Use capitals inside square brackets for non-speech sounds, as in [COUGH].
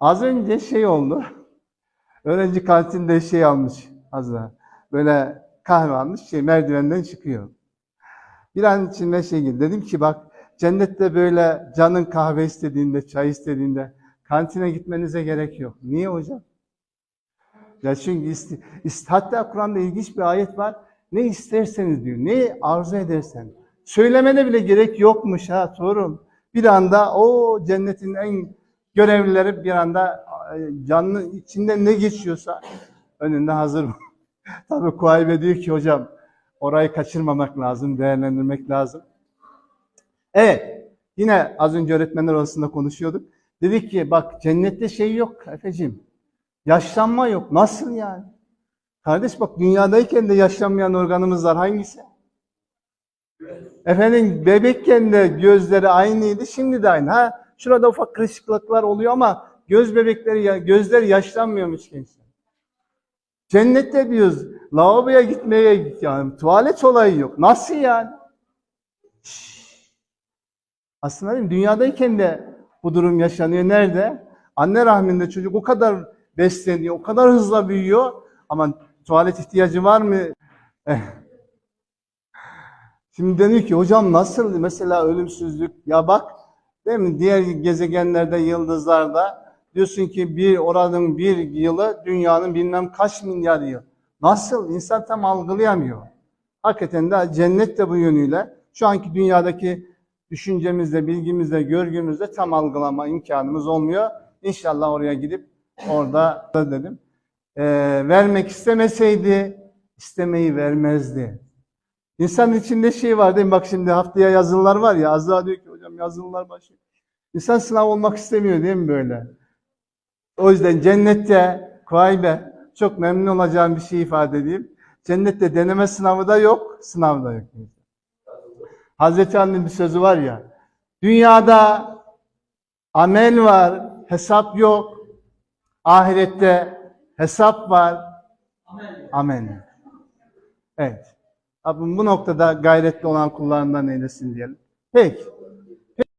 Az önce şey oldu. Öğrenci kantinde şey almış Azra. Böyle kahve almış şey merdivenden çıkıyor. Bir an içinde şey geldi. Dedim ki bak cennette böyle canın kahve istediğinde, çay istediğinde kantine gitmenize gerek yok. Niye hocam? Ya çünkü isti, ist- hatta Kur'an'da ilginç bir ayet var. Ne isterseniz diyor. Ne arzu edersen. Söylemene bile gerek yokmuş ha torun. Bir anda o cennetin en görevlileri bir anda e, canlı içinde ne geçiyorsa önünde hazır. [LAUGHS] Tabii Kuaybe diyor ki hocam orayı kaçırmamak lazım, değerlendirmek lazım. Evet, yine az önce öğretmenler arasında konuşuyorduk. Dedik ki bak cennette şey yok Efeciğim. Yaşlanma yok. Nasıl yani? Kardeş bak dünyadayken de yaşlanmayan organımız var. Hangisi? Efendim bebekken de gözleri aynıydı. Şimdi de aynı. Ha şurada ufak kırışıklıklar oluyor ama göz bebekleri gözleri yaşlanmıyormuş gençler. Cennette diyoruz lavaboya gitmeye yani tuvalet olayı yok. Nasıl yani? Şşş. Aslında değil mi? dünyadayken de bu durum yaşanıyor. Nerede? Anne rahminde çocuk o kadar besleniyor, o kadar hızla büyüyor ama tuvalet ihtiyacı var mı? Eh. Şimdi deniyor ki hocam nasıl mesela ölümsüzlük? Ya bak değil mi diğer gezegenlerde, yıldızlarda diyorsun ki bir oranın bir yılı dünyanın bilmem kaç milyar yıl. Nasıl? İnsan tam algılayamıyor. Hakikaten de cennet de bu yönüyle şu anki dünyadaki düşüncemizde, bilgimizde, görgümüzde tam algılama imkanımız olmuyor. İnşallah oraya gidip orada da dedim. eee, vermek istemeseydi istemeyi vermezdi. İnsanın içinde şey var değil mi? Bak şimdi haftaya yazılılar var ya. Azra diyor ki hocam yazılılar başlıyor. İnsan sınav olmak istemiyor değil mi böyle? O yüzden cennette kuaybe çok memnun olacağım bir şey ifade edeyim. Cennette deneme sınavı da yok, sınav da yok. Hazreti Ali'nin bir sözü var ya. Dünyada amel var, hesap yok. Ahirette hesap var, amel yok. Evet. Rabbim bu noktada gayretli olan kullarından eylesin diyelim. Peki.